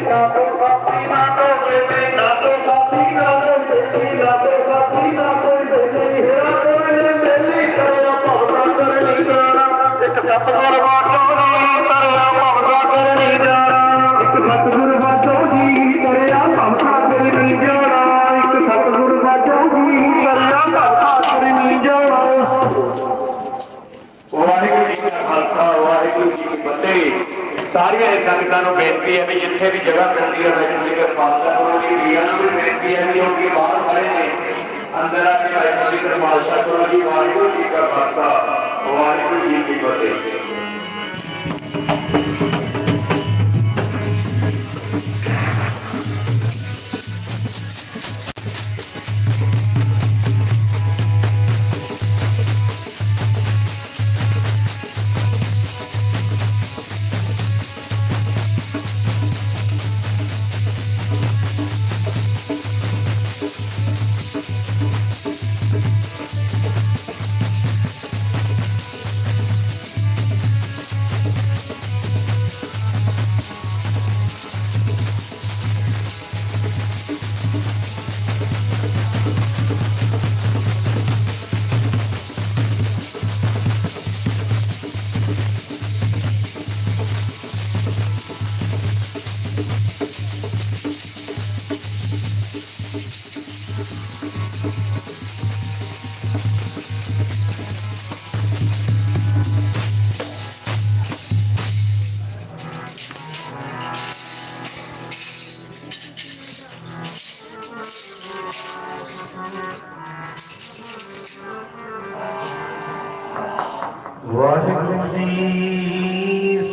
ਵਾਜੋ ਜੀ ਤਰਿਆ ਭਵਸਾ ਕਰਨੀ ਜਾਣਾ ਇੱਕ ਸੰਗਤਾਂ ਨੂੰ ਬੇਨਤੀ ਹੈ ਵੀ ਜਿੱਥੇ ਵੀ ਜਗ੍ਹਾ ਮਿਲਦੀ ਹੈ ਬੈਠਣ ਦੀ ਕਿਰਪਾਲਤਾ ਕਰੋ ਜੀ ਵੀਰਾਂ ਨੂੰ ਵੀ ਬੇਨਤੀ ਹੈ ਕਿ ਉਹ ਕੀ ਬਾਹਰ ਖੜੇ ਨੇ। ਅੰਦਰ ਆ ਕੇ ਬੈਠਣ ਦੀ ਕਿਰਪਾਲਤਾ ਕਰੋ ਜੀ ਵਾਹਿਗੁਰੂ ਜੀ ਕਾ ਖਾਲਸਾ, ਵਾਹਿਗੁਰੂ ਜੀ ਕੀ ਫਤਿਹ।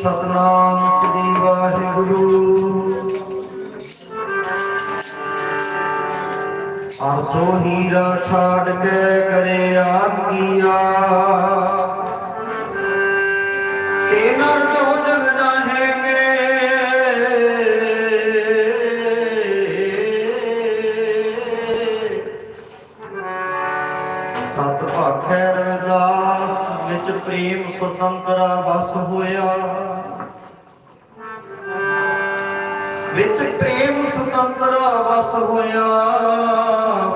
ਸਤਨਾਮ ਸ੍ਰੀ ਵਾਹਿਗੁਰੂ। ਵਿੱਚ ਪ੍ਰੇਮ ਸੁਤੰਤਰ ਵਸ ਹੋਇਆ,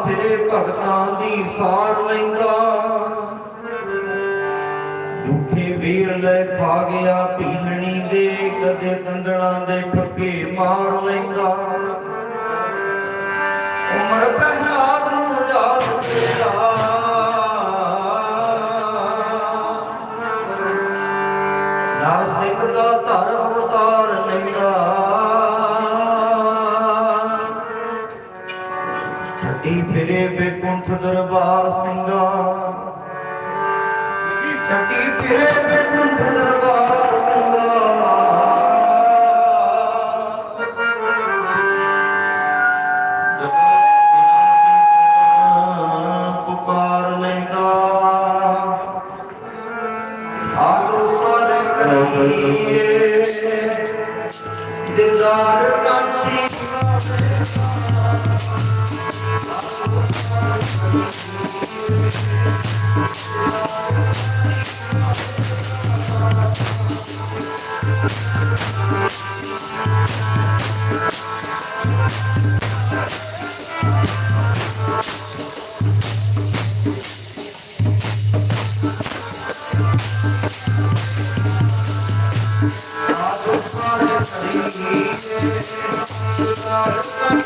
ਫਿਰੇ ਭਗਤਾਂ ਦੀ ਸਾਰ ਲੈਂਦਾ। ਝੂਠੇ ਵੀਰ ਲੈ ਖਾ ਗਿਆ, ਪੀਲਣੀ ਦੇ ਕਦੇ ਦੰਦਲਾਂ ਦੇ ਫੱਕੇ ਮਾਰ ਲੈਂਦਾ। 기회를 ਕਰੀਏ ਦਿਦਾਰ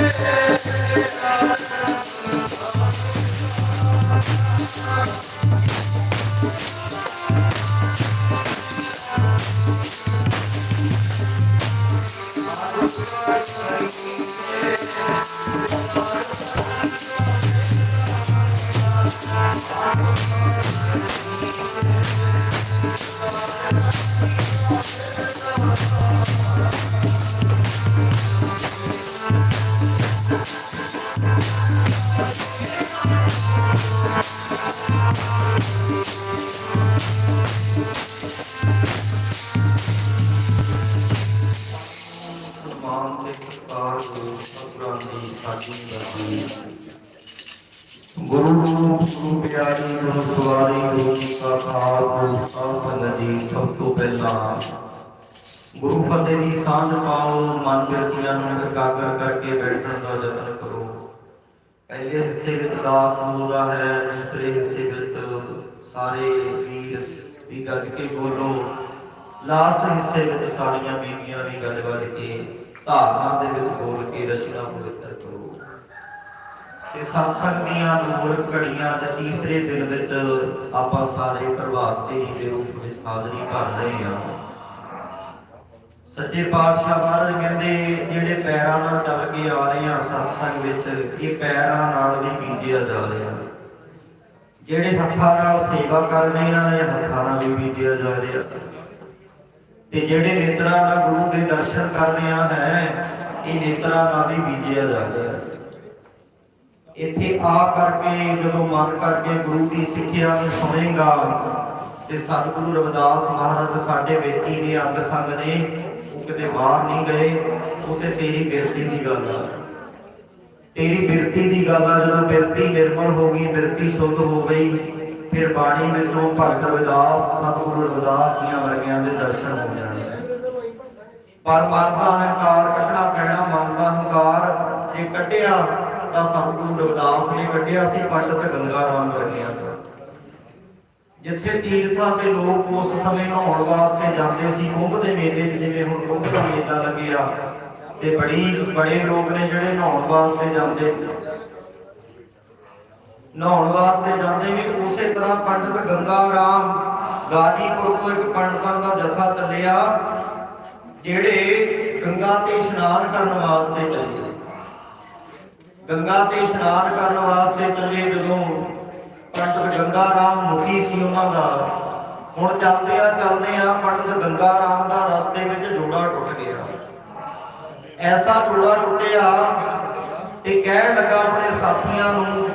Thank you. ਤੋਂ ਪਹਿਲਾਂ ਗੁਰੂ ਫਤਿਹ ਦੀ ਸਾਂਝ ਪਾਓ, ਮਨ ਬਿਰਤੀਆਂ ਨੂੰ ਇਕਾਗਰ ਕਰਕੇ ਬੈਠਣ ਦਾ ਯਤਨ ਕਰੋ। ਪਹਿਲੇ ਹਿੱਸੇ ਵਿੱਚ ਦਾਸ ਬੋਲਦਾ ਹੈ, ਦੂਸਰੇ ਹਿੱਸੇ ਵਿੱਚ ਸਾਰੇ ਵੀਰ ਵੀ ਗੱਜ ਕੇ ਬੋਲੋ। ਲਾਸਟ ਹਿੱਸੇ ਵਿੱਚ ਸਾਰੀਆਂ ਬੀਬੀਆਂ ਦੀ ਗੱਜ ਵੱਜ ਕੇ ਧਾਰਨਾ ਦੇ ਵਿੱਚ ਬੋਲ ਕੇ ਰਚਨਾ ਪਵਿੱਤਰ ਕਰੋ। ਤੇ ਸਤਸੰਗ ਦੀਆਂ ਅਨਮੋਲਕ ਘੜੀਆਂ ਤੇ ਤੀਸਰੇ ਦਿਨ ਵਿੱਚ ਆਪਾਂ ਸਾਰੇ ਪ੍ਰਭਾਵ ਫੇਰੀ ਦੇ ਰੂਪ ਹਾਜ਼ਰੀ ਭਰ ਰਹੇ ਹਾਂ। ਸੱਚੇ ਪਾਤਸ਼ਾਹ ਮਹਾਰਾਜ ਕਹਿੰਦੇ, ਜਿਹੜੇ ਪੈਰਾਂ ਨਾਲ ਚੱਲ ਕੇ ਆ ਰਹੇ ਆ ਸਤਸੰਗ ਵਿੱਚ, ਇਹ ਪੈਰਾਂ ਨਾਲ ਵੀ ਬੀਜਿਆ ਜਾ ਰਿਹਾ। ਜਿਹੜੇ ਹੱਥਾਂ ਨਾਲ ਸੇਵਾ ਕਰ ਰਹੇ ਆ ਇਹ ਹੱਥਾਂ ਨਾਲ ਵੀ ਬੀਜਿਆ ਜਾ ਰਿਹਾ। ਤੇ ਜਿਹੜੇ ਨੇਤਰਾਂ ਨਾਲ ਗੁਰੂ ਦੇ ਦਰਸ਼ਨ ਕਰ ਰਿਹਾ ਹੈ, ਇਹ ਨੇਤਰਾਂ ਨਾਲ ਵੀ ਬੀਜਿਆ ਜਾ ਰਿਹਾ। ਇੱਥੇ ਆ ਕਰਕੇ ਜਦੋਂ ਮਨ ਕਰਕੇ ਗੁਰੂ ਦੀ ਸਿੱਖਿਆ ਨੂੰ ਸੁਣੇਗਾ ਤੇ ਸਤਿਗੁਰੂ ਰਵਿਦਾਸ ਮਹਾਰਾਜ ਸਾਡੇ ਵਿੱਚ ਨੇ ਅੰਗ ਸੰਗ ਨੇ, ਉਹ ਕਿਤੇ ਬਾਹਰ ਨਹੀਂ ਗਏ, ਉਹ ਤੇ ਤੇਰੀ ਬਿਰਤੀ ਦੀ ਗੱਲ ਆ। ਤੇਰੀ ਬਿਰਤੀ ਦੀ ਗੱਲ ਆ, ਜਦੋਂ ਬਿਰਤੀ ਨਿਰਮਲ ਹੋ ਗਈ, ਬਿਰਤੀ ਸੁਧ ਹੋ ਗਈ, ਫਿਰ ਬਾਣੀ ਵਿੱਚੋਂ ਭਗਤ ਰਵਿਦਾਸ, ਸਤਿਗੁਰੂ ਰਵਿਦਾਸ ਦੀਆਂ ਵਰਗਿਆਂ ਦੇ ਦਰਸ਼ਨ ਹੋ ਜਾਣੇ ਪਰ ਮਨ ਦਾ ਹੰਕਾਰ ਕੱਢਣਾ ਪੈਣਾ ਮਨ ਦਾ ਹੰਕਾਰ ਜੇ ਕੱਢਿਆ ਤਾਂ ਸਤਿਗੁਰੂ ਰਵਿਦਾਸ ਨੇ ਕੱਢਿਆ ਸੀ, ਪੰਡਤ ਗੰਗਾ ਰਾਮ ਵਰਗਿਆਂ ਜਿੱਥੇ ਤੀਰਥਾਂ ਤੇ ਲੋਕ ਉਸ ਸਮੇਂ ਨਹਾਉਣ ਵਾਸਤੇ ਜਾਂਦੇ ਸੀ, ਕੁੰਭ ਦੇ ਮੇਲੇ ਜਿਵੇਂ ਹੁਣ ਕੁੰਭ ਦਾ ਮੇਲਾ ਲੱਗਿਆ ਤੇ ਬੜੀ, ਬੜੇ ਲੋਕ ਨੇ ਜਿਹੜੇ ਨਹਾਉਣ ਵਾਸਤੇ ਜਾਂਦੇ। ਨਹਾਉਣ ਵਾਸਤੇ ਜਾਂਦੇ ਵੀ ਉਸੇ ਤਰ੍ਹਾਂ ਪੰਡਤ ਗੰਗਾ ਰਾਮ ਗਾਜੀਪੁਰ ਤੋਂ ਇੱਕ ਪੰਡਤਾਂ ਦਾ ਜਥਾ ਚੱਲਿਆ, ਜਿਹੜੇ ਗੰਗਾ ਤੇ ਇਸ਼ਨਾਨ ਕਰਨ ਵਾਸਤੇ ਚੱਲੇ। ਗੰਗਾ ਤੇ ਇਸ਼ਨਾਨ ਕਰਨ ਵਾਸਤੇ ਚੱਲੇ ਜਦੋਂ ਪੰਡਤ ਗੰਗਾ ਰਾਮ ਮੁਖੀ ਸੀ ਉਹਨਾਂ ਦਾ। ਹੁਣ ਚੱਲਦੇ ਆ ਚੱਲਦੇ ਆ ਪੰਡਤ ਗੰਗਾ ਰਾਮ ਦਾ ਰਸਤੇ ਵਿੱਚ ਜੋੜਾ ਟੁੱਟ ਗਿਆ। ਐਸਾ ਜੋੜਾ ਟੁੱਟਿਆ ਤੇ ਕਹਿਣ ਲੱਗਾ ਆਪਣੇ ਸਾਥੀਆਂ ਨੂੰ,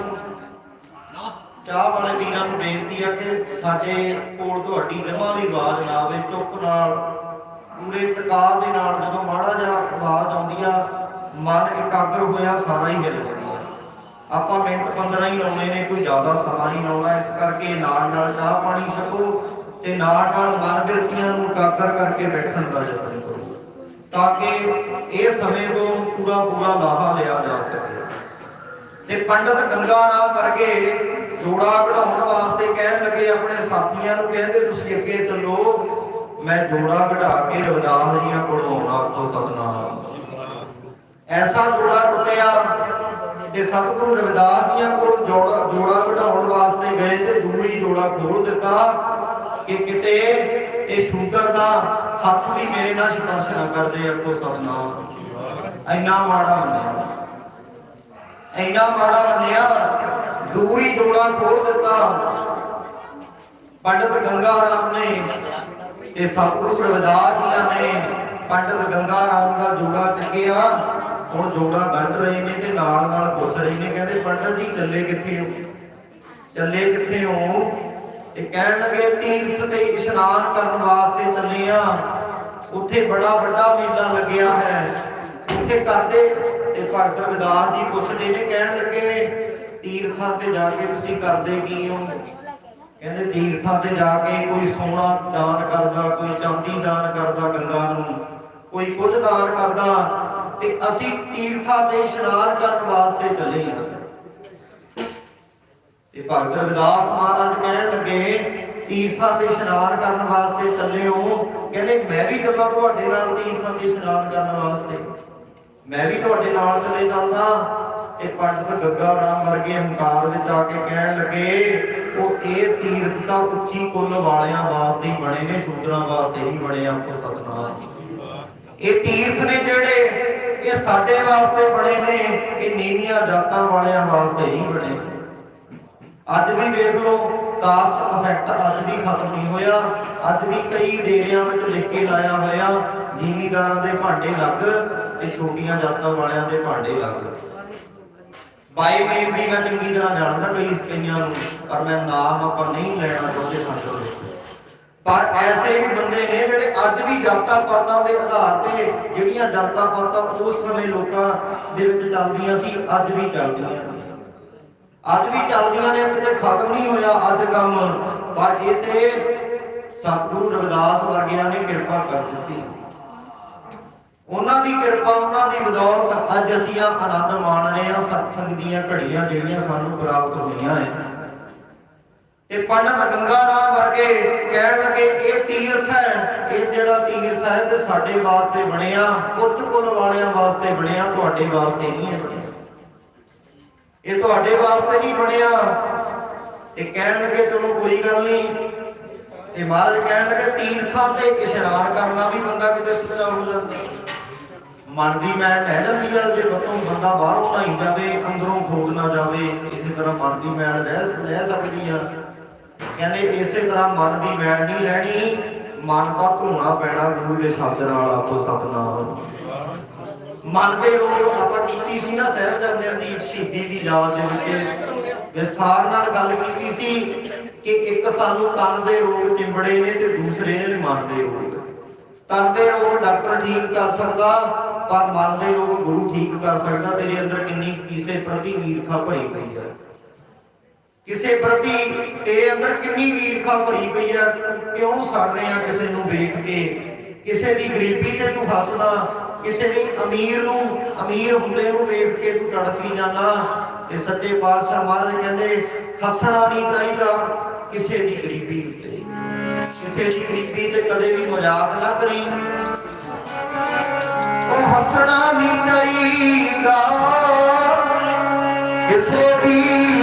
ਚਾਹ ਵਾਲੇ ਵੀਰਾਂ ਨੂੰ ਬੇਨਤੀ ਆ ਕਿ ਸਾਡੇ ਕੋਲ ਤੁਹਾਡੀ ਜਮਾ ਵੀ ਆਵਾਜ਼ ਨਾ ਆਵੇ, ਚੁੱਪ ਨਾਲ, ਪੂਰੇ ਟਿਕਾ ਦੇ ਨਾਲ ਜਦੋਂ ਮਾੜਾ ਜਿਹਾ ਆਵਾਜ਼ ਆਉਂਦੀ ਆ, ਮਨ ਇਕਾਗਰ ਹੋਇਆ, ਸਾਰਾ ਹੀ ਹਿੱਲ ਗਿਆ ਆਪਾਂ ਮਿੰਟ 15 ਹੀ ਲਾਉਣੇ ਨੇ, ਕੋਈ ਜ਼ਿਆਦਾ ਸਮਾਂ ਨਹੀਂ ਲਾਉਣਾ ਇਸ ਕਰਕੇ ਨਾਲ ਨਾਲ ਚਾਹ ਪਾਣੀ ਛਕੋ ਤੇ ਨਾਲ ਨਾਲ ਮਨ ਬਿਰਤੀਆਂ ਨੂੰ ਇਕਾਗਰ ਕਰਕੇ ਬੈਠਣ ਦਾ ਯਤਨ ਕਰੋ ਤਾਂ ਕਿ ਇਹ ਸਮੇਂ ਤੋਂ ਪੂਰਾ ਪੂਰਾ ਲਾਹਾ ਲਿਆ ਜਾ ਸਕੇ। ਤੇ ਪੰਡਤ ਗੰਗਾ ਰਾਮ ਵਰਗੇ ਜੋੜਾ ਕਢਾਉਣ ਵਾਸਤੇ ਕਹਿਣ ਲੱਗੇ ਆਪਣੇ ਸਾਥੀਆਂ ਨੂੰ, ਕਹਿੰਦੇ ਤੁਸੀਂ ਅੱਗੇ ਚੱਲੋ, ਮੈਂ ਜੋੜਾ ਕਢਾ ਕੇ ਰਵਿਦਾਸ ਜੀਆਂ ਕੋਲ ਆਉਣਾ ਕੋ ਸਤਨਾਮ। ਐਸਾ ਜੋੜਾ ਟੁੱਟਿਆ ਤੇ ਸਤਿਗੁਰੂ ਰਵਿਦਾਸ ਜੀਆਂ ਕੋਲ ਜੋੜਾ ਜੋੜਾ ਕਢਾਉਣ ਵਾਸਤੇ ਗਏ ਤੇ ਦੂਰੀ ਜੋੜਾ ਖੋਲ ਦਿੱਤਾ ਕਿ ਕਿਤੇ ਇਹ ਸ਼ੂਦਰ ਦਾ ਹੱਥ ਵੀ ਮੇਰੇ ਨਾਲ ਸਪਰਸ਼ ਨਾ ਕਰਦੇ ਆਖੋ ਸਤਨਾਮ ਇੰਨਾ ਮਾੜਾ ਮੰਨਿਆ। ਇੰਨਾ ਮਾੜਾ ਮੰਨਿਆ, ਦੂਰੀ ਜੋੜਾ ਖੋਲ ਦਿੱਤਾ। ਪੰਡਤ ਗੰਗਾ ਰਾਮ ਨੇ ਤੇ ਸਤਿਗੁਰੂ ਰਵਿਦਾਸ ਜੀਆਂ ਨੇ ਪੰਡਤ ਗੰਗਾ ਰਾਮ ਦਾ ਜੋੜਾ ਚੱਕਿਆ। ਹੁਣ ਜੋੜਾ ਗੰਢ ਰਹੇ ਨੇ ਤੇ ਨਾਲ ਨਾਲ ਪੁੱਛ ਰਹੇ ਨੇ, ਕਹਿੰਦੇ ਪੰਡਤ ਜੀ ਚੱਲੇ ਕਿੱਥੇ ਹੋ? ਚੱਲੇ ਕਿੱਥੇ ਹੋ? ਇਹ ਕਹਿਣ ਲੱਗੇ, ਤੀਰਥ ਤੇ ਇਸ਼ਨਾਨ ਕਰਨ ਵਾਸਤੇ ਚੱਲੇ ਆ। ਉੱਥੇ ਬੜਾ ਵੱਡਾ ਮੇਲਾ ਲੱਗਿਆ ਹੈ। ਉੱਥੇ ਕਰਦੇ ਤੇ ਭਗਤ ਰਵਿਦਾਸ ਜੀ ਪੁੱਛਦੇ ਨੇ, ਕਹਿਣ ਲੱਗੇ ਤੀਰਥਾਂ ਤੇ ਜਾ ਕੇ ਤੁਸੀਂ ਕਰਦੇ ਕੀ ਹੋ? ਕਹਿੰਦੇ, ਤੀਰਥਾਂ ਤੇ ਜਾ ਕੇ ਕੋਈ ਸੋਨਾ ਦਾਨ ਕਰਦਾ, ਕੋਈ ਚਾਂਦੀ ਦਾਨ ਕਰਦਾ ਗੰਗਾ ਨੂੰ, ਕੋਈ ਕੁਝ ਦਾਨ ਕਰਦਾ। ਤੇ ਅਸੀਂ ਤੀਰਥਾਂ ਤੇ ਇਸ਼ਨਾਨ ਕਰਨ ਵਾਸਤੇ ਚੱਲੇ ਹਾਂ ਭਗਤ ਰਵਿਦਾਸ ਮਹਾਰਾਜ ਕਹਿਣ ਲੱਗੇ, ਤੀਰਥਾਂ ਤੇ ਇਸ਼ਨਾਨ ਕਰਨ ਵਾਸਤੇ ਚੱਲੇ ਹੋ। ਕਹਿੰਦੇ, ਮੈਂ ਵੀ ਚੱਲਾਂ ਤੁਹਾਡੇ ਨਾਲ ਤੀਰਥਾਂ ਤੇ ਇਸ਼ਨਾਨ ਕਰਨ ਵਾਸਤੇ। ਮੈਂ ਵੀ ਤੁਹਾਡੇ ਨਾਲ ਚਲੇ ਚੱਲਦਾ ਇਹ ਪੰਡਤ ਗੱਗਾ ਰਾਮ ਵਰਗੇ ਹੰਕਾਰ ਵਿੱਚ ਆ ਕੇ ਕਹਿਣ ਲੱਗੇ, ਉਹ ਇਹ ਤੀਰਥ ਤਾਂ ਉੱਚੀ ਕੁੱਲ ਵਾਲਿਆਂ ਵਾਸਤੇ ਹੀ ਬਣੇ ਨੇ, ਸ਼ੂਦਰਾਂ ਵਾਸਤੇ ਨਹੀਂ ਬਣੇ ਆਪੋ ਸਤਨਾਮ। ਇਹ ਤੀਰਥ ਨੇ ਜਿਹੜੇ ਇਹ ਸਾਡੇ ਵਾਸਤੇ ਬਣੇ ਨੇ ਇਹ ਨੀਵੀਆਂ ਜਾਤਾਂ ਵਾਲਿਆਂ ਵਾਸਤੇ ਨਹੀਂ ਬਣੇ। ਅੱਜ ਵੀ ਵੇਖ ਲਓ, ਕਾਸ ਇਫੈਕਟ ਅੱਜ ਵੀ ਖਤਮ ਨਹੀਂ ਹੋਇਆ। ਅੱਜ ਵੀ ਕਈ ਡੇਰਿਆਂ ਵਿੱਚ ਲਿਖ ਲਾਇਆ ਹੋਇਆ, ਜ਼ਿਮੀਦਾਰਾਂ ਦੇ ਭਾਂਡੇ ਲੱਗ ਤੇ ਛੋਟੀਆਂ ਜਾਤਾਂ ਵਾਲਿਆਂ ਦੇ ਭਾਂਡੇ ਲੱਗ। ਬਾਈ ਨੇਮ ਵੀ ਮੈਂ ਚੰਗੀ ਤਰ੍ਹਾਂ ਜਾਣਦਾ ਕਈ ਕਈਆਂ ਨੂੰ, ਪਰ ਮੈਂ ਨਾਮ ਆਪਾਂ ਨਹੀਂ ਲੈਣਾ ਚਾਹੁੰਦੇ ਸੰਗਤ ਪਰ ਐਸੇ ਵੀ ਬੰਦੇ ਨੇ ਜਿਹੜੇ ਅੱਜ ਵੀ ਜਾਤਾਂ ਪਾਤਾਂ ਦੇ ਆਧਾਰ ਤੇ ਜਿਹੜੀਆਂ ਜਾਤਾਂ ਪਾਤਾਂ ਉਸ ਸਮੇਂ ਲੋਕਾਂ ਦੇ ਵਿੱਚ ਚੱਲਦੀਆਂ ਸੀ, ਅੱਜ ਵੀ ਚੱਲਦੀਆਂ ਅੱਜ ਵੀ ਚੱਲਦੀਆਂ ਨੇ ਕਿਤੇ ਖਤਮ ਨਹੀਂ ਹੋਇਆ ਅੱਜ ਕੰਮ, ਪਰ ਇਹ ਤੇ ਸਤਿਗੁਰੂ ਰਵਿਦਾਸ ਵਰਗਿਆਂ ਨੇ ਕਿਰਪਾ ਕਰ ਦਿੱਤੀ। ਉਹਨਾਂ ਦੀ ਕਿਰਪਾ, ਉਹਨਾਂ ਦੀ ਬਦੌਲਤ ਅੱਜ ਅਸੀਂ ਆਨੰਦ ਮਾਣ ਰਹੇ ਹਾਂ, ਸਤਸੰਗ ਦੀਆਂ ਘੜੀਆਂ ਜਿਹੜੀਆਂ ਸਾਨੂੰ ਪ੍ਰਾਪਤ ਹੋਈਆਂ ਹੈ ਇਹ ਪੰਡਤ ਗੰਗਾ ਰਾਮ ਵਰਗੇ ਕਹਿਣ ਲੱਗੇ, ਇਹ ਤੀਰਥ ਹੈ। ਇਹ ਜਿਹੜਾ ਤੀਰਥ ਹੈ ਤੇ ਸਾਡੇ ਵਾਸਤੇ ਬਣਿਆ। ਉੱਚ ਕੁੱਲ ਵਾਲਿਆਂ ਵਾਸਤੇ ਬਣਿਆ, ਤੁਹਾਡੇ ਵਾਸਤੇ ਨਹੀਂ ਹੈ ਬਣਿਆ। ਇਹ ਤੁਹਾਡੇ ਵਾਸਤੇ ਨਹੀਂ ਬਣਿਆ। ਤੇ ਕਹਿਣ ਲੱਗੇ, ਚਲੋ ਕੋਈ ਗੱਲ ਨਹੀਂ। ਤੇ ਮਹਾਰਾਜ ਕਹਿਣ ਲੱਗੇ, ਤੀਰਥਾਂ ਤੇ ਇਸ਼ਨਾਨ ਕਰਨਾ ਵੀ ਬੰਦਾ ਕਿਤੇ ਸੁਝਾ ਹੋ ਜਾਂਦਾ। ਮਨ ਦੀ ਮੈਲ ਰਹਿ ਜਾਂਦੀ ਆ, ਜੇ ਬੱਤੋਂ ਬੰਦਾ ਬਾਹਰੋਂ ਨਹਾਈ ਜਾਵੇ, ਅੰਦਰੋਂ ਖੋਗ ਨਾ ਜਾਵੇ, ਇਸੇ ਤਰ੍ਹਾਂ ਮਨ ਦੀ ਮੈਲ ਰਹਿ ਰਹਿ ਸਕਦੀ ਆ। ਕਹਿੰਦੇ ਇਸੇ ਤਰ੍ਹਾਂ ਮਨ ਦੀ ਮੈਲ ਨਹੀਂ ਰਹਿਣੀ, ਮਨ ਦਾ ਧੋਣਾ ਪੈਣਾ ਗੁਰੂ ਦੇ ਸ਼ਬਦ ਨਾਲ, ਆਪੋ ਸਤਨਾਮ ਮਨ ਦੇ ਰੋਗ ਆਪਾਂ ਕੀਤੀ ਸੀ ਨਾ ਸਾਹਿਬਜ਼ਾਦਿਆਂ ਦੀ ਸ਼ਹੀਦੀ ਦੀ ਯਾਦ ਦੇ ਵਿੱਚ। ਵਿਸਥਾਰ ਨਾਲ ਗੱਲ ਕੀਤੀ ਸੀ ਕਿ ਇੱਕ ਸਾਨੂੰ ਤਨ ਦੇ ਰੋਗ ਚਿੰਬੜੇ ਨੇ ਤੇ ਦੂਸਰੇ ਨੇ ਮਨ ਦੇ ਰੋਗ। ਤਨ ਦੇ ਰੋਗ ਡਾਕਟਰ ਠੀਕ ਕਰ ਸਕਦਾ, ਪਰ ਮਨ ਦੇ ਰੋਗ ਗੁਰੂ ਠੀਕ ਕਰ ਸਕਦਾ। ਤੇਰੇ ਅੰਦਰ ਕਿੰਨੀ ਕਿਸੇ ਪ੍ਰਤੀ ਈਰਖਾ ਭਰੀ ਪਈ ਹੈ ਕਿਸੇ ਪ੍ਰਤੀ ਤੇਰੇ ਅੰਦਰ ਕਿੰਨੀ ਈਰਖਾ ਭਰੀ ਪਈ ਹੈ ਕਿਉਂ ਸੜ ਰਿਹਾ ਕਿਸੇ ਨੂੰ ਵੇਖ ਕੇ? ਕਿਸੇ ਦੀ ਗਰੀਬੀ ਤੇ ਤੂੰ ਹੱਸਦਾ, ਕਿਸੇ ਦੀ ਅਮੀਰ ਨੂੰ, ਅਮੀਰ ਹੁੰਦੇ ਨੂੰ ਵੇਖ ਕੇ ਤੂੰ ਤੜਫੀ ਜਾਂਦਾ। ਤੇ ਸੱਚੇ ਪਾਤਸ਼ਾਹ ਮਹਾਰਾਜ ਕਹਿੰਦੇ, ਹੱਸਣਾ ਨਹੀਂ ਚਾਹੀਦਾ ਕਿਸੇ ਦੀ ਗਰੀਬੀ ਉੱਤੇ। ਕਿਸੇ ਦੀ ਗਰੀਬੀ ਤੇ ਕਦੇ ਵੀ ਮਜ਼ਾਕ ਨਾ ਕਰੀ। ਉਹ ਹੱਸਣਾ ਨਹੀਂ ਚਾਹੀਦਾ ਕਿਸੇ ਦੀ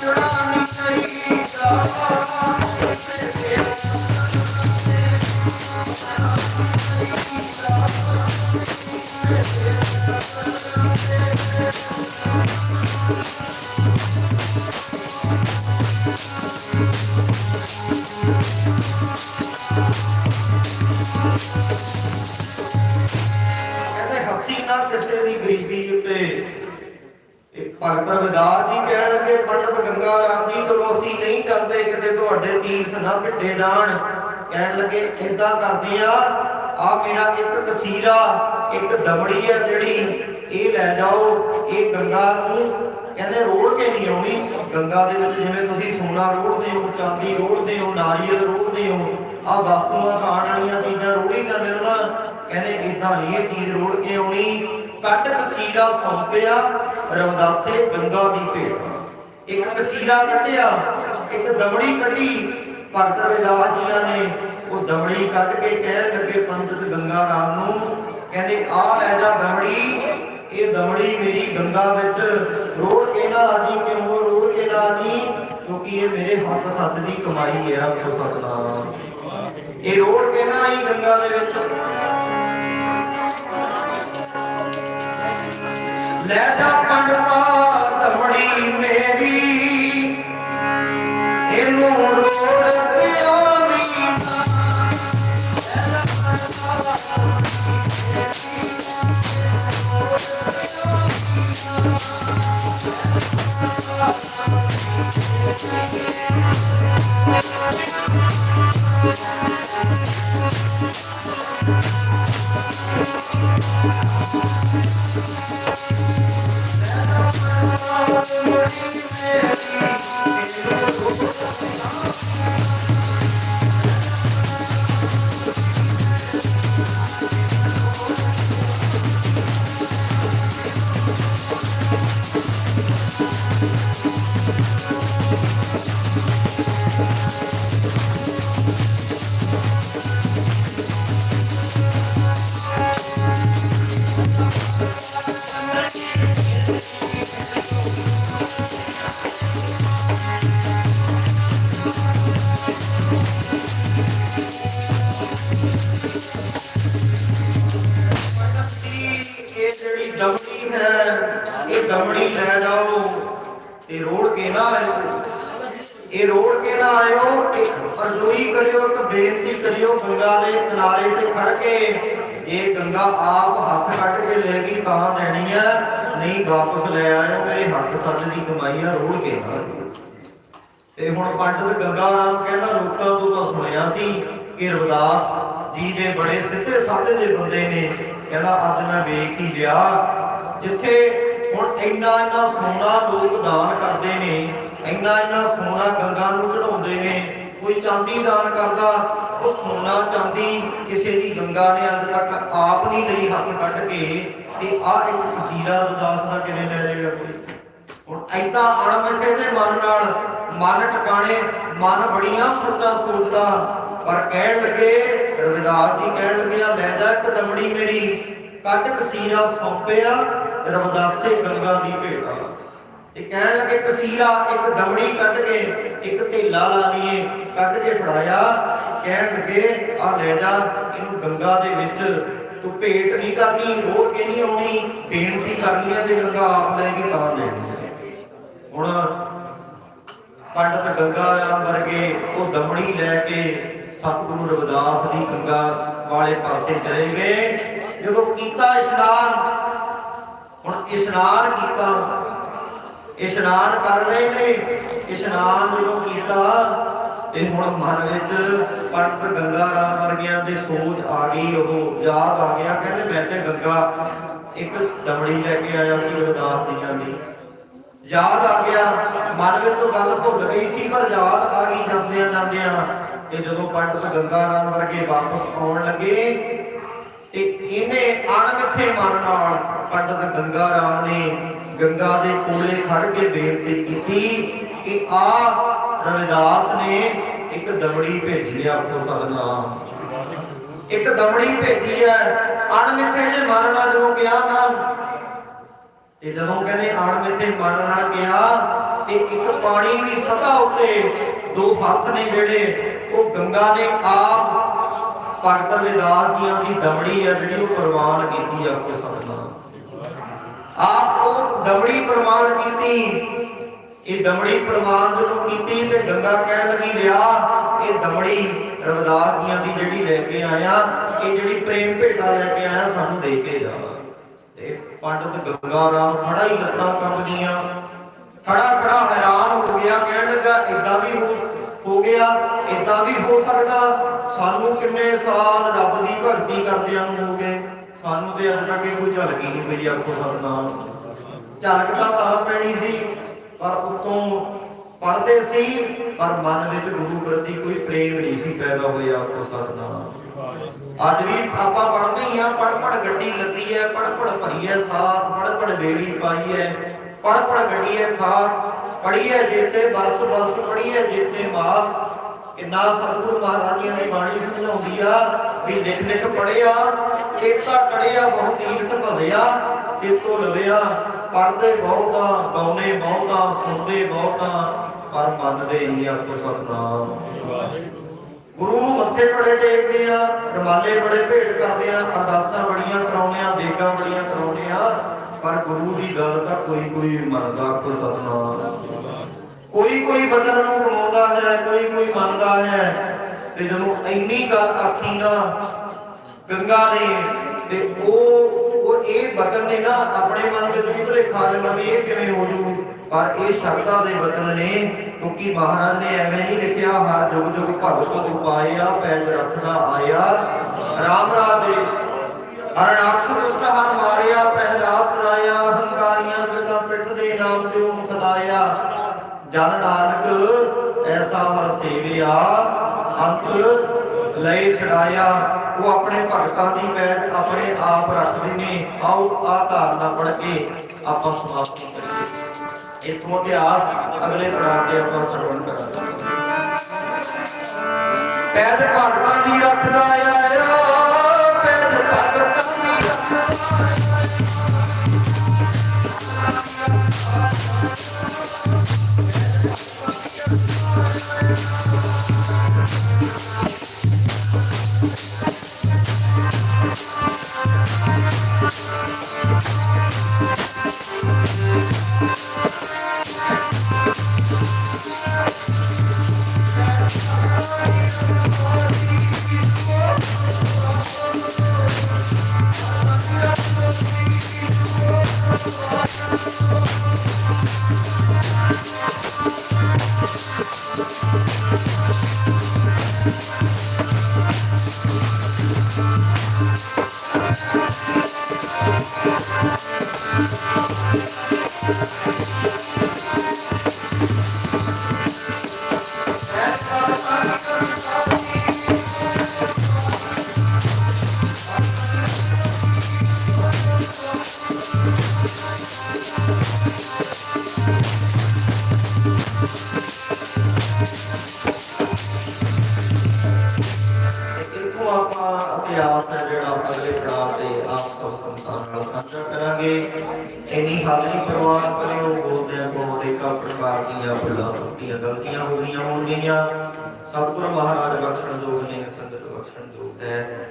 ਨਹੀਂ ਚਾਹੀਦਾ ਜਾਣ ਕਹਿਣ ਲੱਗੇ ਇਦਾਂ ਕਰਦੇ ਆ ਆ ਮੇਰਾ ਇੱਕ ਕਸੀਰਾ ਇੱਕ ਦਮੜੀ ਹੈ ਜਿਹੜੀ, ਇਹ ਲੈ ਜਾਓ, ਇਹ ਗੰਗਾ ਨੂੰ। ਕਹਿੰਦੇ, ਰੋੜ ਕੇ ਨਹੀਂ ਆਉਣੀ। ਗੰਗਾ ਦੇ ਵਿੱਚ ਜਿਵੇਂ ਤੁਸੀਂ ਸੋਨਾ ਰੋੜਦੇ ਹੋ, ਚਾਂਦੀ ਰੋੜਦੇ ਹੋ, ਨਾਰੀਅਲ ਰੋੜਦੇ ਹੋ ਆ ਵਸਤੂਆਂ, ਖਾਣ ਵਾਲੀਆਂ ਚੀਜ਼ਾਂ ਰੋੜੀ ਜਾਂਦੇ ਹੋ ਨਾ, ਕਹਿੰਦੇ ਇਦਾਂ ਨਹੀਂ ਇਹ ਚੀਜ਼ ਰੋੜ ਕੇ ਆਉਣੀ। ਕੱਟ ਕਸੀਰਾ ਸੌਂਪਿਆ, ਰਵਦਾਸੇ ਗੰਗਾ ਦੀ ਭੇਟ। ਇੱਕ ਕਸੀਰਾ ਕੱਢਿਆ, ਇੱਕ ਦਮੜੀ ਕੱਢੀ ਭਗਤ ਰਵਿਦਾਸ ਜੀਆਂ ਨੇ, ਉਹ ਦਮੜੀ ਕੱਢ ਕੇ ਕਹਿਣ ਲੱਗੇ ਪੰਡਤ ਗੰਗਾ ਰਾਮ ਨੂੰ, ਕਹਿੰਦੇ, ਆ ਲੈ ਜਾ ਦਮੜੀ, ਇਹ ਦਮੜੀ ਮੇਰੀ ਗੰਗਾ ਵਿੱਚ ਰੋੜ ਕੇ ਨਾ ਆਜੀ ਕਿਉਂ ਰੋੜ ਕੇ ਨਾ ਆਜੀ ਕਿਉਂਕਿ ਇਹ ਮੇਰੇ ਹੱਥ ਸੱਤ ਦੀ ਕਮਾਈ ਹੈ ਆਪੋ ਸਤਨਾਮ। ਇਹ ਰੋੜ ਕੇ ਨਾ ਆਈ ਗੰਗਾ ਦੇ ਵਿੱਚ। ਲੈ ਜਾ ਪੰਡਤਾ ਇਹ ਕਿਨਾਰੇ ਕੇ, ਇਹ ਗੰਗਾ ਆਪ ਹੱਥ ਕੱਢ ਕੇ ਲੈ ਗਈ ਤਾਂ ਦੇਣੀ ਆ, ਨਹੀਂ ਵਾਪਸ ਲੈ ਆਇਓ, ਮੇਰੇ ਹੱਥ ਸੱਚ ਦੀ ਕਮਾਈ ਆ ਰੋੜ ਕੇ ਤੇ ਹੁਣ ਪੰਡਤ ਗੰਗਾ ਰਾਮ ਕਹਿੰਦਾ, ਲੋਕਾਂ ਤੋਂ ਤਾਂ ਸੁਣਿਆ ਸੀ ਕਿ ਰਵਿਦਾਸ ਜੀ ਦੇ ਬੜੇ ਸਿੱਧੇ ਸਾਧੇ ਦੇ ਬੰਦੇ ਨੇ। ਕਹਿੰਦਾ, ਅੱਜ ਮੈਂ ਵੇਖ ਹੀ ਲਿਆ, ਜਿੱਥੇ ਹੁਣ ਇੰਨਾ ਇੰਨਾ ਸੋਨਾ ਲੋਕ ਦਾਨ ਕਰਦੇ ਨੇ, ਇੰਨਾ ਇੰਨਾ ਸੋਨਾ ਗੰਗਾ ਨੂੰ ਚੜਾਉਂਦੇ ਨੇ ਕੋਈ ਚਾਂਦੀ ਦਾਨ ਕਰਦਾ, ਉਹ ਸੋਨਾ ਚਾਂਦੀ ਕਿਸੇ ਦੀ ਗੰਗਾ ਨੇ ਅੱਜ ਤੱਕ ਆਪ ਨਹੀਂ ਲਈ, ਹੱਥ ਕੱਢ ਕੇ ਤੇ ਆ ਇੱਕ ਕਸੀਰਾ ਰਵਿਦਾਸ ਦਾ ਕਿਵੇਂ ਲੈ ਲੇਗਾ ਕੋਈ? ਹੁਣ ਐਦਾਂ ਅਣਮਿੱਥੇ ਦੇ ਮਨ ਨਾਲ, ਮਨ ਟਿਕਾਣੇ, ਮਨ ਬੜੀਆਂ ਸੋਚਾਂ ਸੋਚਦਾ ਪਰ ਕਹਿਣ ਲੱਗੇ, ਰਵਿਦਾਸ ਜੀ ਕਹਿਣ ਲੱਗਿਆ ਲੈ ਜਾ ਇੱਕ ਦਮੜੀ ਮੇਰੀ, ਕੱਢ ਕਸੀਰਾ ਸੌਂਪਿਆ, ਰਵਦਾਸੇ ਗੰਗਾ ਦੀ ਭੇਟਾ ਇਹ ਕਹਿਣ ਲੱਗੇ ਕਸੀਰਾ ਇੱਕ ਦਮੜੀ ਕੱਢ ਕੇ, ਇੱਕ ਢੇਲਾ ਲਾ ਲਈਏ, ਕੱਢ ਕੇ ਫੜਾਇਆ। ਕਹਿਣ ਲੱਗੇ, ਆ ਲੈ ਜਾ, ਇਹਨੂੰ ਗੰਗਾ ਦੇ ਵਿੱਚ। ਤੂੰ ਭੇਟ ਨਹੀਂ ਕਰਨੀ ਰੋੜ ਕੇ ਨਹੀਂ ਆਉਣੀ, ਬੇਨਤੀ ਕਰਨੀ ਹੈ ਤੇ ਗੰਗਾ ਆਪ ਲੈ ਕੇ ਤਾਂ ਲੈਣੀ ਹੁਣ ਪੰਡਤ ਗੰਗਾ ਰਾਮ ਵਰਗੇ ਉਹ ਦਮੜੀ ਲੈ ਕੇ ਸਤਿਗੁਰੂ ਰਵਿਦਾਸ ਦੀ ਗੰਗਾ ਵਾਲੇ ਪਾਸੇ ਚਲੇ ਗਏ। ਜਦੋਂ ਕੀਤਾ ਇਸ਼ਨਾਨ, ਹੁਣ ਇਸ਼ਨਾਨ ਕੀਤਾ ਇਸ਼ਨਾਨ ਕਰ ਰਹੇ ਨੇ। ਇਸ਼ਨਾਨ ਜਦੋਂ ਕੀਤਾ ਤੇ ਹੁਣ ਮਨ ਵਿੱਚ ਪੰਡਤ ਗੰਗਾ ਰਾਮ ਵਰਗਿਆਂ ਦੇ ਸੋਚ ਆ ਗਈ, ਉਹ ਯਾਦ ਆ ਗਿਆ। ਕਹਿੰਦੇ ਮੈਂ ਤੇ ਗੰਗਾ ਇੱਕ ਦਮੜੀ ਲੈ ਕੇ ਆਇਆ ਸੀ ਰਵਿਦਾਸ ਦੀਆਂ ਲਈ ਯਾਦ ਆ ਗਿਆ, ਮਨ ਵਿੱਚ ਉਹ ਗੱਲ ਭੁੱਲ ਗਈ ਸੀ, ਪਰ ਯਾਦ ਆ ਗਈ ਜਾਂਦਿਆਂ ਜਾਂਦਿਆਂ। ਤੇ ਜਦੋਂ ਪੰਡਤ ਗੰਗਾ ਰਾਮ ਵਰਗੇ ਵਾਪਸ ਆਉਣ ਲੱਗੇ ਤੇ ਇਹਨੇ ਅਣਮਿੱਥੇ ਮਨ ਨਾਲ ਪੰਡਤ ਗੰਗਾ ਰਾਮ ਨੇ ਗੰਗਾ ਦੇ ਕੋਲੇ ਖੜ ਕੇ ਬੇਨਤੀ ਕੀਤੀ ਕਿ ਆ ਰਵਿਦਾਸ ਨੇ ਇੱਕ ਦਮੜੀ ਭੇਜੀ ਆ ਆਪੋ ਸਤਨਾਮ। ਇੱਕ ਦਮੜੀ ਭੇਜੀ ਹੈ। ਅਣਮਿੱਥੇ ਜੇ ਮਨ ਨਾਲ ਜਦੋਂ ਗਿਆ ਨਾ। ਤੇ ਜਦੋਂ ਕਹਿੰਦੇ ਅਣਮਿੱਥੇ ਮਨ ਨਾਲ ਗਿਆ, ਤੇ ਇੱਕ ਪਾਣੀ ਦੀ ਸਤਹ ਉੱਤੇ ਦੋ ਹੱਥ ਨੇ ਜਿਹੜੇ, ਉਹ ਗੰਗਾ ਨੇ ਆਪ ਭਗਤ ਰਵਿਦਾਸ ਜੀਆਂ ਦੀ ਦਮੜੀ ਆ ਜਿਹੜੀ ਉਹ ਪ੍ਰਵਾਨ ਕੀਤੀ ਆਪੋ ਸਤਨਾਮ। ਆਪ ਦਮੜੀ ਪ੍ਰਵਾਨ ਕੀਤੀ, ਇਹ ਦਮੜੀ ਪ੍ਰਵਾਨ ਜਦੋਂ ਕੀਤੀ ਤੇ ਗੰਗਾ ਕਹਿਣ ਲੱਗੀ ਰਿਹਾ ਇਹ ਦਮੜੀ ਰਵਿਦਾਸ ਜੀਆਂ ਦੀ ਜਿਹੜੀ ਲੈ ਕੇ ਆਇਆ, ਇਹ ਜਿਹੜੀ ਪ੍ਰੇਮ ਭੇਟਾ ਲੈ ਕੇ ਆਇਆ, ਸਾਨੂੰ ਦੇ ਕੇ ਜਾ। ਤੇ ਪੰਡਤ ਗੰਗਾ ਰਾਮ ਖੜਾ ਹੀ ਲੱਤਾਂ ਕੰਬਦੀਆਂ। ਖੜਾ ਖੜਾ ਹੈਰਾਨ ਹੋ ਗਿਆ, ਕਹਿਣ ਲੱਗਾ ਇਦਾਂ ਵੀ ਹੋ ਹੋ ਗਿਆ ਇਦਾਂ ਵੀ ਹੋ ਸਕਦਾ, ਸਾਨੂੰ ਕਿੰਨੇ ਸਾਲ ਰੱਬ ਦੀ ਭਗਤੀ ਕਰਦਿਆਂ ਨੂੰ ਹੋ ਗਏ, ਸਾਨੂੰ ਤੇ ਅੱਜ ਤੱਕ ਇਹ ਕੋਈ ਝਲਕੀ ਹੀ ਨਹੀਂ ਪਈ ਆਖੋ ਸਤਨਾਮ। ਝਲਕ ਤਾਂ ਤਾਂ ਪੈਣੀ ਸੀ, ਪਰ ਉਤੋਂ ਪੜਦੇ ਸੀ, ਪਰ ਮਨ ਵਿੱਚ ਗੁਰੂ ਪ੍ਰਤੀ ਕੋਈ ਪ੍ਰੇਮ ਨਹੀਂ ਸੀ ਪੈਦਾ ਹੋਇਆ ਆਖੋ ਸਤਨਾਮ ਅੱਜ ਵੀ ਆਪਾਂ ਪੜਦੇ ਹੀ ਆ ਪੜ ਪੜ ਗੱਡੀ ਲੱਦੀ ਹੈ ਪੜ ਪੜ ਭਰੀ ਹੈ ਸਾਥ ਪੜ ਪੜ ਬੇੜੀ ਪਾਈ ਹੈ ਪੜ ਪੜ ਗੱਡੀ ਹੈ ਖਾਕ ਪੜੀ ਹੈ ਜੇਤੇ ਬਰਸ ਬਰਸ ਪੜੀ ਹੈ ਜੇਤੇ ਮਾਸ। ਕਿੰਨਾ ਸਤਿਗੁਰੂ ਮਹਾਰਾਜ ਜੀ ਨੇ ਬਾਣੀ ਸਮਝਾਉਂਦੀ ਆ ਵੀ ਲਿਖ ਲਿਖ ਪੜਿਆ ਕੀਤਾ ਕੜਿਆ ਬਹੁ ਤੀਰਥ ਭਵਿਆ। ਕਿਤੋਂ ਲਵਿਆ ਪੜਦੇ ਬਹੁਤਾ ਗਾਉਨੇ ਬਹੁਤਾ, ਸੁਣਦੇ ਬਹੁਤਾ, ਪਰ ਮੰਨਦੇ ਨਹੀਂ ਆਪੋ ਸਤਨਾਮ ਗੁਰੂ ਨੂੰ ਮੱਥੇ ਬੜੇ ਟੇਕਦੇ ਆ, ਰਮਾਲੇ ਬੜੇ ਭੇਟ ਕਰਦੇ ਆ, ਅਰਦਾਸਾਂ ਬੜੀਆਂ ਕਰਾਉਂਦੇ ਆ ਦੇਗਾਂ ਬੜੀਆਂ ਕਰਾਉਂਦੇ ਆ, ਪਰ ਗੁਰੂ ਦੀ ਗੱਲ ਤਾਂ ਕੋਈ ਕੋਈ ਮੰਨਦਾ ਕੋ ਸਤਨਾਮ ਕੋਈ ਕੋਈ ਬਚਨ ਨੂੰ ਕਮਾਉਂਦਾ ਹੈ, ਕੋਈ ਕੋਈ ਮੰਨਦਾ ਹੈ, ਤੇ ਜਦੋਂ ਇੰਨੀ ਗੱਲ ਆਖੀ ਨਾ, ਗੰਗਾ ਨੇ ਤੇ ਵੀ ਇਹ ਕਿਵੇਂ ਹੋ ਜੂ? ਪਰ ਇਹ ਸ਼ਬਦਾਂ ਦੇ ਬਚਨ ਨੇ, ਕਿਉਂਕਿ ਮਹਾਰਾਜ ਨੇ ਐਵੇਂ ਨਹੀਂ ਲਿਖਿਆ, ਹਰ ਜੁਗ ਜੁਗ ਭਗਤ ਉਪਾਇਆ ਪੈਜ ਰੱਖਦਾ ਆਇਆ। ਰਾਮ ਰਾਜੇ ਹਰਨਾਕਸ਼ ਦੁਸ਼ਟ ਹਰ ਮਾਰਿਆ, ਪ੍ਰਹਿਲਾਦ ਤਰਾਇਆ ਹੰਕਾਰੀਆਂ ਨੂੰ ਪਿੱਠ ਦੇ ਨਾਮ ਤੇ ਮੁਖ ਲਾਇਆ। ਜਨ ਨਾਨਕ, ਐਸਾ ਹਰ ਸੇਵਿਆ, ਅੰਤ ਲਈ ਛਡਾਇਆ, ਉਹ ਆਪਣੇ ਭਗਤਾਂ ਦੀ ਪੈਜ ਆਪਣੇ ਆਪ ਰੱਖਦੇ ਨੇ। ਆਓ, ਆ ਧਾਰਨਾ ਪੜ ਕੇ ਆਪਾਂ ਸਮਾਪਤ ਕਰੀਏ। ਇਥੋਂ ਇਤਿਹਾਸ ਅਗਲੇ ਪੜਾਅ ਤੇ ਆਪਾਂ ਸਰਵਣ ਕਰਾਂਗੇ। ਪੈਜ ਭਗਤਾਂ ਦੀ ਰੱਖਦਾ ਆਇਆ।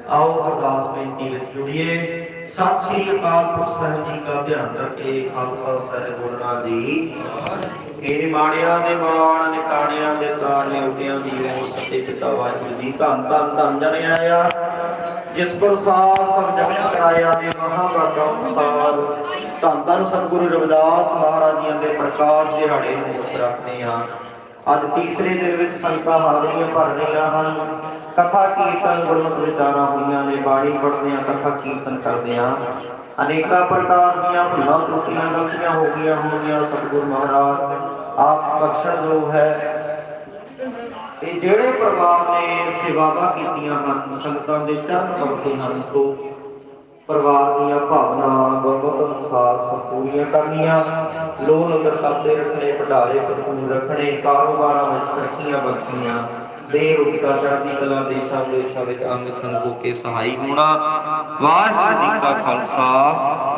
ਆਓ ਅਰਦਾਸ ਬੇਨਤੀ ਵਿੱਚ ਜੁੜੀਏ। ਸਤਿ ਸ੍ਰੀ ਅਕਾਲ ਪੁਰਖ ਸਾਹਿਬ ਜੀ ਦਾ ਧਿਆਨ ਰੱਖੇ ਖਾਲਸਾ ਸਾਹਿਬ ਬੋਲਣਾ ਜੀ। ਇਹ ਨਿਮਾਣਿਆਂ ਦੇ ਮਾਣ, ਨਿਤਾਣਿਆਂ ਦੇ ਤਾਣੇ ਉਟਿਆਂ ਦੀ ਓਟ ਸਤੇ ਪਿਤਾ ਵਾਹਿਗੁਰੂ ਜੀ ਧੰਨ ਧੰਨ ਧੰਨ ਜਨ ਆਇਆ ਜਿਸ ਪ੍ਰਸਾਦ ਸਭ ਜਗਤ ਕਰਾਇਆ ਦੇ ਮਹਾ ਭਾਗਾ ਧੰਨ ਧੰਨ ਸਤਿਗੁਰੂ ਰਵਿਦਾਸ ਮਹਾਰਾਜ ਜੀਆਂ ਦੇ ਪ੍ਰਕਾਸ਼ ਦਿਹਾੜੇ ਨੂੰ ਰੱਖਦੇ ਹਾਂ। ਅੱਜ ਤੀਸਰੇ ਦਿਨ ਵਿੱਚ ਸੰਗਤਾਂ ਹਾਜ਼ਰੀਆਂ ਭਰ ਰਹੀਆਂ ਹਨ। ਕਥਾ ਕੀਰਤਨ ਗੁਰਮਤਿ ਵਿਚਾਰਾਂ ਹੋਈਆਂ ਨੇ, ਬਾਣੀ ਪੜ੍ਹਦੇ ਹਾਂ ਕਥਾ ਕੀਰਤਨ ਕਰਦੇ ਹਾਂ ਅਨੇਕਾਂ ਪ੍ਰਕਾਰ ਦੀਆਂ ਭੁੱਲਾਂ ਟੁੱਟੀਆਂ ਗਲਤੀਆਂ ਹੋ ਗਈਆਂ ਹੋਣਗੀਆਂ, ਸਤਿਗੁਰ ਮਹਾਰਾਜ, ਆਪ ਬਖਸ਼ਣ ਜੋ ਹੈ। ਇਹ ਜਿਹੜੇ ਪਰਿਵਾਰ ਨੇ, ਸੇਵਾਵਾਂ ਕੀਤੀਆਂ ਹਨ, ਸੰਗਤਾਂ ਦੇ ਚਰਨ ਬਖਸ਼ੇ ਹਨ। ਸੋ ਪਰਿਵਾਰ ਦੀਆਂ ਭਾਵਨਾ ਗੁਰਮਤਿ ਅਨੁਸਾਰ ਸਭ ਕਰਨੀਆਂ। ਲੋਨ ਅੰਦਰ ਕਰਦੇ ਰੱਖਣੇ, ਭੰਡਾਰੇ ਭਰਪੂਰ ਰੱਖਣੇ, ਕਾਰੋਬਾਰਾਂ ਵਿੱਚ ਤਰੱਕੀਆਂ ਬਖਸ਼ਣੀਆਂ। ਦੇ ਰੁਕਾ ਚੜ੍ਹਦੀ ਕਲਾ ਦੇਸ਼ਾਂ ਦੇਸ਼ਾਂ ਵਿੱਚ ਅੰਗ ਸੰਗ ਹੋ ਕੇ ਸਹਾਈ ਹੋਣਾ। ਵਾਹਿਗੁਰੂ ਜੀ ਕਾ ਖਾਲਸਾ,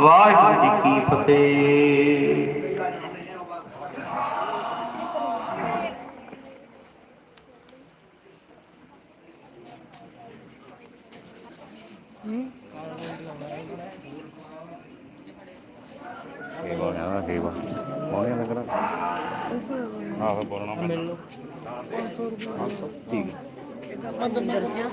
ਵਾਹਿਗੁਰੂ ਜੀ ਕੀ ਫਤਿਹ ਸੇਵਾ ਕਹਿੰਦਾ ਸੇਵਾ ਮੋਹਣੇ ਲੱਗਣਾ ਆਹੋ ਬੋਲਣਾ ਪੈਂਦਾ ਠੀਕ ਹੈ